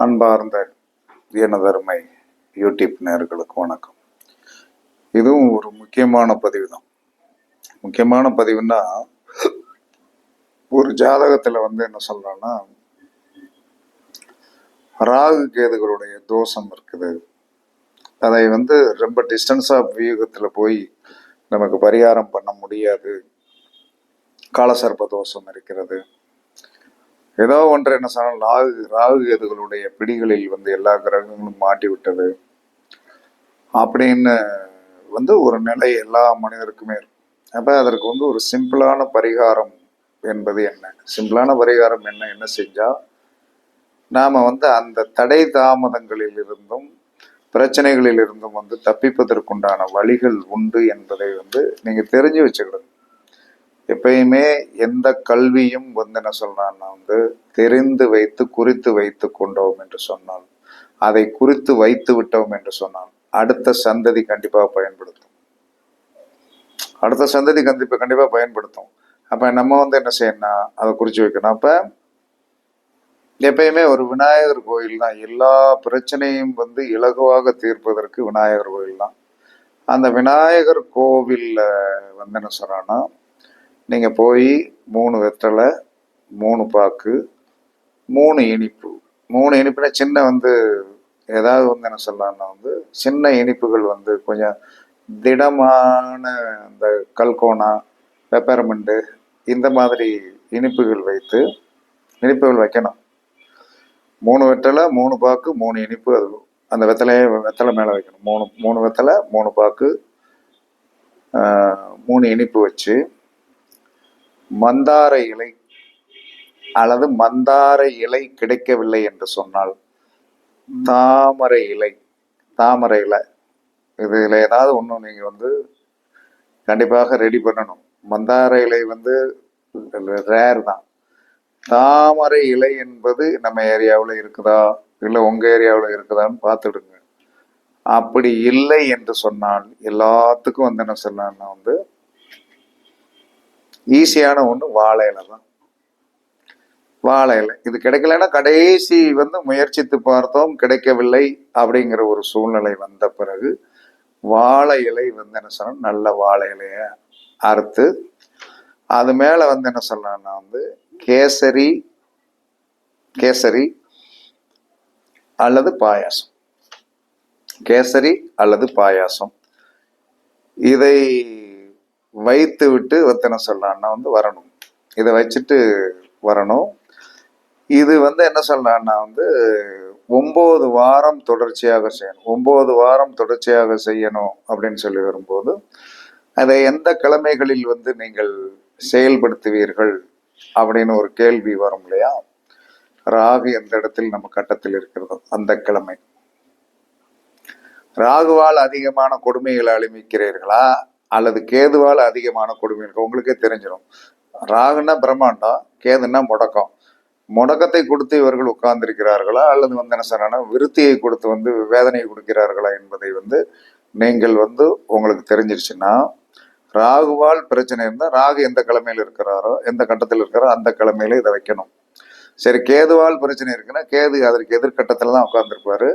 அன்பார்ந்த எனதருமை யூடியூப் நேர்களுக்கு வணக்கம். இதுவும் ஒரு முக்கியமான பதிவு தான் முக்கியமான பதிவுன்னா ஒரு ஜாதகத்தில் வந்து என்ன சொல்றோம்னா ராகு கேதுகளுடைய தோஷம் இருக்குது. அதை வந்து ரொம்ப டிஸ்டன்ஸ் ஆஃப் வியூகத்தில் போய் நமக்கு பரிகாரம் பண்ண முடியாது. காலசர்ப்ப தோஷம் இருக்கிறது. ஏதோ ஒன்று என்ன சொன்னால் ராகு ராகு கேதுகளுடைய பிடிகளில் வந்து எல்லா கிரகங்களும் மாட்டி விட்டது அப்படின்னு வந்து ஒரு நிலை எல்லா மனிதருக்குமே இருக்கும் அப்போ அதற்கு வந்து ஒரு சிம்பிளான பரிகாரம் என்பது என்ன? சிம்பிளான பரிகாரம் என்ன? என்ன செஞ்சால் நாம் வந்து அந்த தடை தாமதங்களில் இருந்தும் பிரச்சனைகளில் இருந்தும் வந்து தப்பிப்பதற்குண்டான வழிகள் உண்டு என்பதை வந்து நீங்கள் தெரிஞ்சு வச்சுக்கிடுங்க எப்பயுமே எந்த கல்வியும் வந்து என்ன சொல்றான்னா வந்து தெரிந்து வைத்து குறித்து வைத்து கொண்டோம் என்று சொன்னால் அதை குறித்து வைத்து விட்டோம் என்று சொன்னால் அடுத்த சந்ததி கண்டிப்பாக பயன்படுத்தும். அடுத்த சந்ததி கண்டிப்பா கண்டிப்பாக பயன்படுத்தும். அப்ப நம்ம வந்து என்ன செய்யணும்னா அதை குறிச்சு வைக்கணும். அப்ப எப்பயுமே ஒரு விநாயகர் கோயில் தான். எல்லா பிரச்சனையும் வந்து இலகுவாக தீர்ப்பதற்கு விநாயகர் கோயில் தான். அந்த விநாயகர் கோவில்ல வந்து என்ன சொல்றான்னா நீங்கள் போய் மூணு வெத்தலை மூணு பாக்கு மூணு இனிப்பு. மூணு இனிப்புனா சின்ன வந்து ஏதாவது வந்து என்ன சொல்லலாம்னா வந்து சின்ன இனிப்புகள் வந்து கொஞ்சம் திடமான இந்த கல்கோனா பெப்பர்மெண்ட்டு இந்த மாதிரி இனிப்புகள் வைத்து இனிப்புகள் வைக்கணும். மூணு வெத்தலை மூணு பாக்கு மூணு இனிப்பு அது அந்த வெத்தலையே வெத்தலை மேலே வைக்கணும். மூணு மூணு வெத்தலை மூணு பாக்கு மூணு இனிப்பு வச்சு மந்தார இலை அல்லது மந்தார இலை கிடைக்கவில்லை என்று சொன்னால் தாமரை இலை தாமரை இலை இதில் ஏதாவது ஒன்று நீங்கள் வந்து கண்டிப்பாக ரெடி பண்ணணும். மந்தார இலை வந்து ரேர் தான். தாமரை இலை என்பது நம்ம ஏரியாவில் இருக்குதா? இல்லை உங்கள் ஏரியாவில் இருக்குதான்னு பார்த்துடுங்க. அப்படி இல்லை என்று சொன்னால் எல்லாத்துக்கும் வந்து என்ன சொல்லலாம்னா வந்து ஈஸியான ஒன்று வாழை இலை தான். வாழை இலை. இது கிடைக்கலன்னா கடைசி வந்து முயற்சித்து பார்த்தோம் கிடைக்கவில்லை அப்படிங்கிற ஒரு சூழ்நிலை வந்த பிறகு வாழை இலை வந்து என்ன சொல்லணும் நல்ல வாழை இலைய அறுத்து அது மேலே வந்து என்ன சொல்லணும்னா வந்து கேசரி கேசரி அல்லது பாயாசம். கேசரி அல்லது பாயாசம். இதை வைத்து விட்டு ஒத்தனை என்ன வந்து வரணும். இதை வச்சுட்டு வரணும். இது வந்து என்ன சொல்லலாம்னா வந்து ஒம்பது வாரம் தொடர்ச்சியாக செய்யணும். ஒம்பது வாரம் தொடர்ச்சியாக செய்யணும் அப்படின்னு சொல்லி வரும்போது அதை எந்த கிழமைகளில் வந்து நீங்கள் செயல்படுத்துவீர்கள் அப்படின்னு ஒரு கேள்வி வரும் இல்லையா? ராகு எந்த இடத்தில் நம்ம கட்டத்தில் இருக்கிறதோ அந்த கிழமை. ராகுவால் அதிகமான கொடுமைகளை அளிமிக்கிறீர்களா அல்லது கேதுவால் அதிகமான கொடுமைகள் உங்களுக்கே தெரிஞ்சிடும் ராகுன்னா பிரம்மாண்டம் கேதுன்னா முடக்கம். முடக்கத்தை கொடுத்து இவர்கள் உட்கார்ந்திருக்கிறார்களா அல்லது வந்து என்ன சொன்னா விருத்தியை கொடுத்து வந்து வேதனையை கொடுக்கிறார்களா என்பதை வந்து நீங்கள் வந்து உங்களுக்கு தெரிஞ்சிருச்சுன்னா ராகுவால் பிரச்சனை இருந்தால் ராகு எந்த கிழமையில் இருக்கிறாரோ எந்த கட்டத்தில் இருக்கிறாரோ அந்த கிழமையில இதை வைக்கணும். சரி கேதுவால் பிரச்சனை இருக்குன்னா கேது அதற்கு எதிர்கட்டத்தில் தான் உட்கார்ந்துருப்பாரு.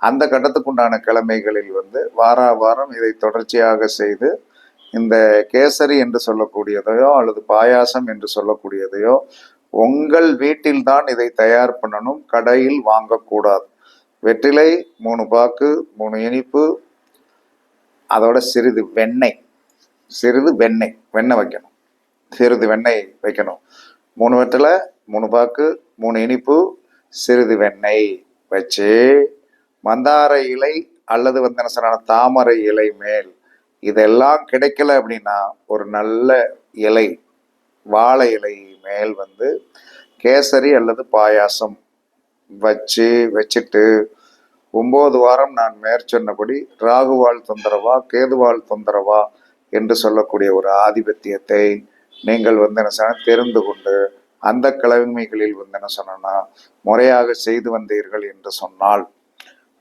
அந்த கட்டத்துக்கு உண்டான கிழமைகளில் வந்து வாரா வாரம் இதை தொடர்ச்சியாக செய்து இந்த கேசரி என்று சொல்லக்கூடியதையோ அல்லது பாயாசம் என்று சொல்லக்கூடியதையோ உங்கள் வீட்டில்தான் இதை தயார் பண்ணணும். கடையில் வாங்கக்கூடாது. வெற்றிலை மூணு பாக்கு மூணு இனிப்பு அதோட சிறிது வெண்ணெய். சிறிது வெண்ணெய் வெண்ணெய் வைக்கணும். சிறிது வெண்ணெய் வைக்கணும். மூணு வெற்றிலை மூணு பாக்கு மூணு இனிப்பு சிறிது வெண்ணெய் வச்சு மந்தார இலை அல்லது வந்து என்ன தாமரை இலை மேல் இதெல்லாம் கிடைக்கல அப்படின்னா ஒரு நல்ல இலை வாழை இலை மேல் வந்து கேசரி அல்லது பாயாசம் வச்சு வச்சுட்டு ஒம்பது வாரம் நான் மேற்சொன்னபடி ராகுவால் தொந்தரவா கேதுவால் தொந்தரவா என்று சொல்லக்கூடிய ஒரு ஆதிபத்தியத்தை நீங்கள் வந்து என்ன சொன்ன தெரிந்து கொண்டு அந்த கிழமைகளில் வந்து என்ன சொன்னா முறையாக செய்து வந்தீர்கள் என்று சொன்னால்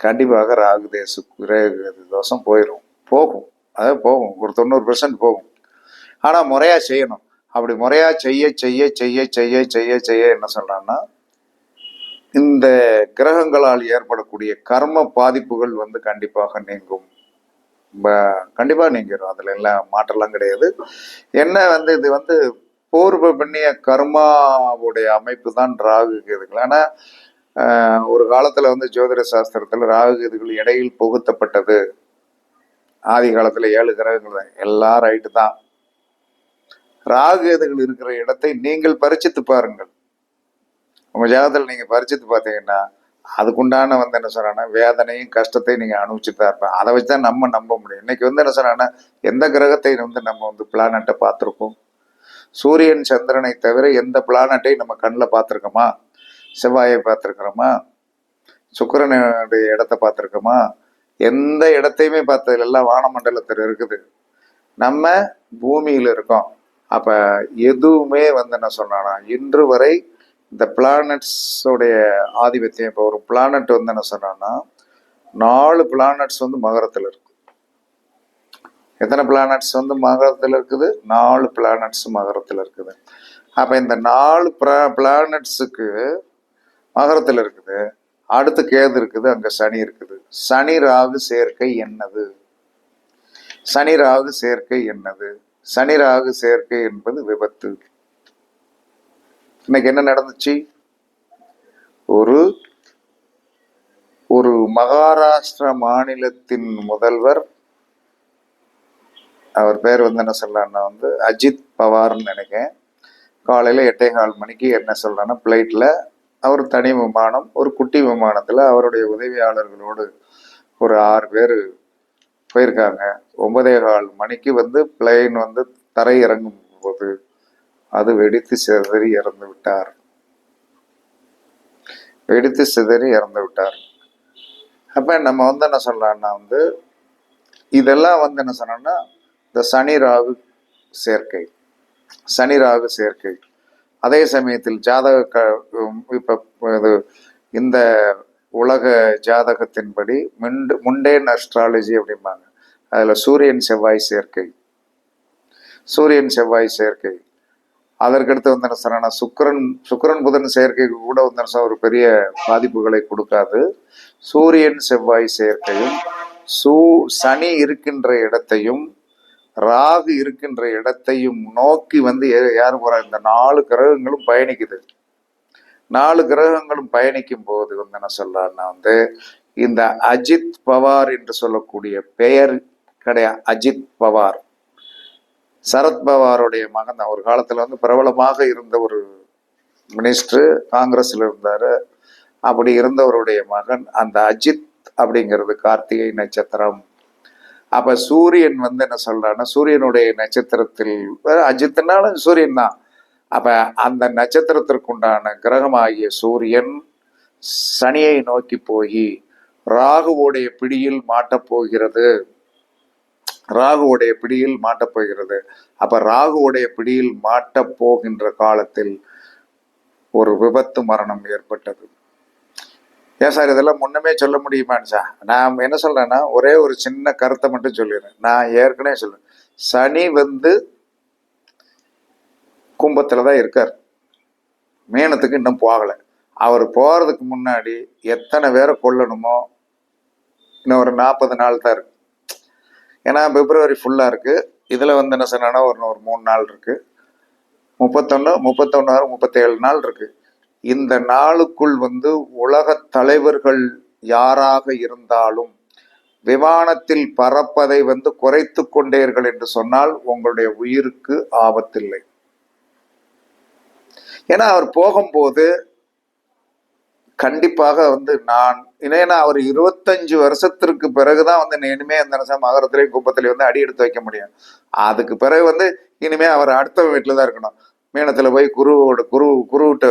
கண்டிப்பாக ராகு தேச தோஷம் போயிடும் போகும். அது போகும். ஒரு தொண்ணூறு பெர்சன்ட் போகும். ஆனால் முறையாக செய்யணும். அப்படி முறையாக செய்ய செய்ய செய்ய செய்ய செய்ய செய்ய என்ன சொல்கிறான்னா இந்த கிரகங்களால் ஏற்படக்கூடிய கர்ம பாதிப்புகள் வந்து கண்டிப்பாக நீங்கும். கண்டிப்பாக நீங்கிடும் அதில் எல்லாம் மாற்றலாம் கிடையாது. என்ன வந்து இது வந்து பூர்வ பண்ணிய கர்மாவுடைய அமைப்பு தான் ராகு கேதுகள் ஆனால் ஒரு காலத்தில் வந்து ஜோதிட சாஸ்திரத்தில் ராகு கேதுகள் இடையில் புகுத்தப்பட்டது. ஆதி காலத்தில் ஏழு கிரகங்கள் தான். எல்லாம் ரைட்டு தான். ராகுகேதுகள் இருக்கிற இடத்தை நீங்கள் பரிச்சித்து பாருங்கள். உங்கள் ஜாதகத்தில் நீங்கள் பரிச்சித்து பார்த்தீங்கன்னா அதுக்குண்டான வந்து என்ன சொல்கிறாங்கன்னா வேதனையும் கஷ்டத்தையும் நீங்கள் அனுபவிச்சுட்டு தான் இருப்பேன் அதை வச்சு தான் நம்ம நம்ப முடியும். இன்னைக்கு வந்து என்ன சொல்கிறாங்கன்னா எந்த கிரகத்தை வந்து நம்ம வந்து பிளானட்டை பார்த்துருக்கோம்? சூரியன் சந்திரனை தவிர எந்த பிளானட்டையும் நம்ம கண்ணில் பார்த்துருக்கோமா? செவ்வாயை பார்த்துருக்குறோமா? சுக்கரனுடைய இடத்த பார்த்துருக்கோமா? எந்த இடத்தையுமே பார்த்ததுல எல்லாம் வானமண்டலத்தில் இருக்குது. நம்ம பூமியில் இருக்கோம். அப்போ எதுவுமே வந்து என்ன சொன்னானா இன்று வரை இந்த பிளானட்ஸோடைய ஆதிபத்தியம் இப்போ ஒரு பிளானட் வந்து என்ன சொன்னான்னா நாலு பிளானட்ஸ் வந்து மகரத்தில் இருக்கு. எத்தனை பிளானட்ஸ் வந்து மகரத்தில் இருக்குது? நாலு பிளானட்ஸ் மகரத்தில் இருக்குது. அப்போ இந்த நாலு பிளானட்ஸுக்கு மகரத்தில் இருக்குது. அடுத்து கேது இருக்குது அங்க சனி இருக்குது. சனி ராகு சேர்க்கை என்னது? சனி ராகு சேர்க்கை என்னது? சனி ராகு சேர்க்கை என்பது விபத்து. இன்னைக்கு என்ன நடந்துச்சு? ஒரு ஒரு மகாராஷ்டிரா மாநிலத்தின் முதல்வர் அவர் பேர் வந்து என்ன சொல்லலாம்னா வந்து அஜித் பவார்னு நினைக்கிறேன். காலையில் எட்டே கால் மணிக்கு என்ன சொல்றான்னா ஃப்ளைட்டில் அவர் தனி விமானம் ஒரு குட்டி விமானத்தில் அவருடைய உதவியாளர்களோடு ஒரு ஆறு பேர் போயிருக்காங்க. ஒன்பதே கால் மணிக்கு வந்து பிளெயின் வந்து தரை இறங்கும் போது அது வெடித்து சிதறி இறந்து விட்டார். வெடித்து சிதறி இறந்து விட்டார். அப்ப நம்ம வந்து என்ன சொல்லலாம்னா வந்து இதெல்லாம் வந்து என்ன சொன்னோம்னா இந்த சனி ராகு சேர்க்கை. சனி ராகு சேர்க்கை. அதே சமயத்தில் ஜாதக க இப்போ இது இந்த உலக ஜாதகத்தின்படி மிண்டு முண்டேன் அஸ்ட்ராலஜி அப்படிம்பாங்க. அதில் சூரியன் செவ்வாய் சேர்க்கை. சூரியன் செவ்வாய் சேர்க்கை. அதற்கடுத்து வந்து என்ன சொன்னா சுக்கரன் சுக்கரன் புதன் சேர்க்கைக்கு கூட வந்து ஒரு பெரிய பாதிப்புகளை கொடுக்காது. சூரியன் செவ்வாய் சேர்க்கையும் சூ சனி இருக்கின்ற இடத்தையும் ராகு இருக்கின்ற இடத்தையும் நோக்கி வந்து யார் யாரு போறா? இந்த நாலு கிரகங்களும் பயணிக்குது. நாலு கிரகங்களும் பயணிக்கும் போது வந்து என்ன சொல்றாருன்னா வந்து இந்த அஜித் பவார் என்று சொல்லக்கூடிய பெயர் கிடையாது அஜித் பவார். சரத் பவாருடைய மகன் தான் ஒரு காலத்துல வந்து பிரபலமாக இருந்த ஒரு மினிஸ்டர் காங்கிரஸ்ல இருந்தாரு. அப்படி இருந்தவருடைய மகன் அந்த அஜித் அப்படிங்கிறது கார்த்திகை நட்சத்திரம். அப்ப சூரியன் வந்து என்ன சொல்றான்னா சூரியனுடைய நட்சத்திரத்தில் அஹ் அஜித்னாலும் சூரியன் தான். அப்ப அந்த நட்சத்திரத்திற்குண்டான கிரகமாகிய சூரியன் சனியை நோக்கி போய் ராகுவோடைய பிடியில் மாட்டப் போகிறது. ராகுவுடைய பிடியில் மாட்டப் போகிறது. அப்ப ராகுவுடைய பிடியில் மாட்டப் போகின்ற காலத்தில் ஒரு விபத்து மரணம் ஏற்பட்டது. ஏன் சார் இதெல்லாம் முன்னமே சொல்ல முடியுமான்னு சார்? நான் என்ன சொல்கிறேன்னா ஒரே ஒரு சின்ன கருத்தை மட்டும் சொல்லிடுறேன். நான் ஏற்கனவே சொல்லுவேன் சனி வந்து கும்பத்தில் தான் இருக்கார். மீனத்துக்கு இன்னும் போகலை. அவர் போகிறதுக்கு முன்னாடி எத்தனை பேரை கொல்லணுமோ இன்னும் ஒரு நாற்பது நாள் தான் இருக்கு. ஏன்னா பிப்ரவரி ஃபுல்லாக இருக்குது இதில் வந்து என்ன சொன்னால் ஒரு ஒரு மூணு நாள் இருக்குது முப்பத்தொன்னு முப்பத்தொன்னாறு முப்பத்தேழு நாள் இருக்குது இந்த நாளுக்குள் வந்து உலக தலைவர்கள் யாராக இருந்தாலும் விமானத்தில் பறப்பதை வந்து குறைத்து கொண்டீர்கள் என்று சொன்னால் உங்களுடைய உயிருக்கு ஆபத்தில்லை. ஏன்னா அவர் போகும்போது கண்டிப்பாக வந்து நான் ஏன்னா அவர் இருபத்தஞ்சு வருஷத்திற்கு பிறகுதான் வந்து இனிமே அந்த நிமிஷம் மகரத்திலையும் குப்பத்திலையும் வந்து அடி எடுத்து வைக்க முடியும். அதுக்கு பிறகு வந்து இனிமே அவர் அடுத்த வீட்டில் தான் இருக்கணும். மீனத்தில் போய் குருவோட குரு குருவிட்ட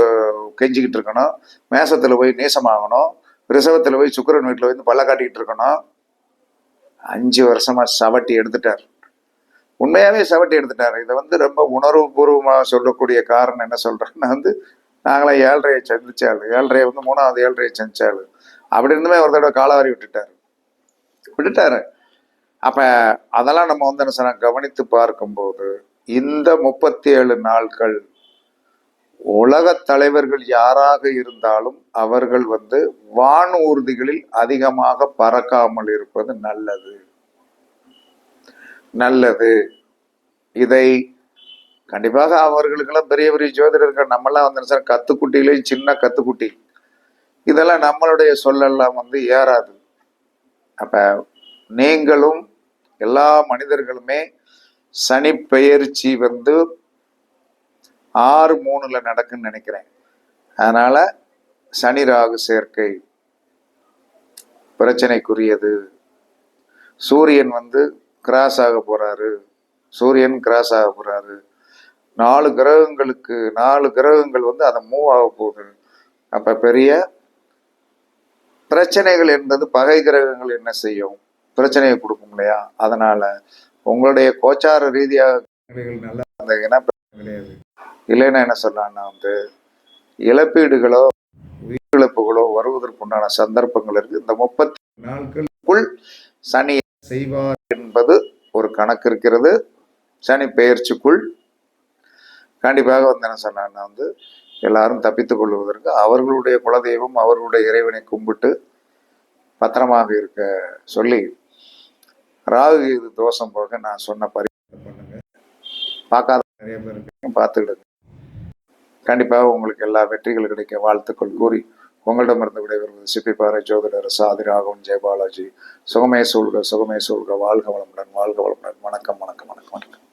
கெஞ்சிக்கிட்டு இருக்கணும். மேசத்தில் போய் நேசமாகணும். ரிசவத்தில் போய் சுக்கிரன் வீட்டில் வந்து பல்ல காட்டிக்கிட்டு இருக்கணும். அஞ்சு வருஷமாக சவட்டி எடுத்துட்டார். உண்மையாகவே சவட்டி எடுத்துட்டார். இதை வந்து ரொம்ப உணர்வுபூர்வமாக சொல்லக்கூடிய காரணம் என்ன சொல்கிறேன்னா வந்து நாங்களாம் ஏழ்றையை சந்திச்சாள். ஏழ்றையை வந்து மூணாவது ஏழ்றையை சந்திச்சாள். அப்படி இருந்துமே ஒரு தடவை காலவாரி விட்டுட்டாரு. விட்டுட்டாரு. அப்போ அதெல்லாம் நம்ம வந்து என்ன சொன்னால் கவனித்து பார்க்கும்போது இந்த முப்பத்தி ஏழு நாட்கள் உலகத் தலைவர்கள் யாராக இருந்தாலும் அவர்கள் வந்து வான் ஊர்திகளில் அதிகமாக பறக்காமல் இருப்பது நல்லது. நல்லது. இதை கண்டிப்பாக அவர்களுக்கெல்லாம் பெரிய பெரிய ஜோதிடர்கள் நம்மெல்லாம் வந்து சார் கத்துக்குட்டியிலே சின்ன கத்துக்குட்டி. இதெல்லாம் நம்மளுடைய சொல்லெல்லாம் வந்து ஏறாது. அப்ப நீங்களும் எல்லா மனிதர்களுமே சனி பெயர்ச்சி வந்து ஆறு மூணுல நடக்குன்னு நினைக்கிறேன். அதனால சனி ராகு சேர்க்கை. பிரச்சனைக்குரியது. சூரியன் வந்து கிராஸ் ஆக போறாரு. சூரியன் கிராஸ் ஆக போறாரு. நாலு கிரகங்களுக்கு நாலு கிரகங்கள் வந்து அதை மூவ் ஆக போகுது. அப்ப பெரிய பிரச்சனைகள் என்பது பகை கிரகங்கள் என்ன செய்யும்? பிரச்சனையை கொடுக்கும் இல்லையா? அதனால உங்களுடைய கோச்சார ரீதியாக நல்லா இருந்ததுன்னா பிரச்சனை கிடையாது. இல்லைன்னா என்ன சொல்லலாம்னா வந்து இழப்பீடுகளோ உயிரிழப்புகளோ வருவதற்குண்டான சந்தர்ப்பங்கள் இருக்கு. இந்த முப்பத்தி நாட்களுக்குள் சனி செய்வார் என்பது ஒரு கணக்கு இருக்கிறது. சனி பெயர்ச்சிக்குள் கண்டிப்பாக வந்து என்ன சொன்னான்னா வந்து எல்லாரும் தப்பித்துக் கொள்வதற்கு அவர்களுடைய குலதெய்வம் அவர்களுடைய இறைவனை கும்பிட்டு பத்திரமாக இருக்க சொல்லி ராகு இது தோஷம் போக நான் சொன்ன பரிகாரம் பண்ணுங்க. பார்க்காத நிறைய பேர் இருக்காங்க பார்த்துக்கிடுங்க. கண்டிப்பாக உங்களுக்கு எல்லா வெற்றிகள் கிடைக்க வாழ்த்துக்கள் கூறி உங்களிடமிருந்து விடைபெறுவது சிப்பிப்பாறை ஜோதிடர் சாதி ராகவன் ஜெயபாலாஜி சுகமே சூழ்க சுகமே சூழ்க. வாழ்க வளமுடன் வாழ்க வளமுடன். வணக்கம் வணக்கம் வணக்கம் வணக்கம்.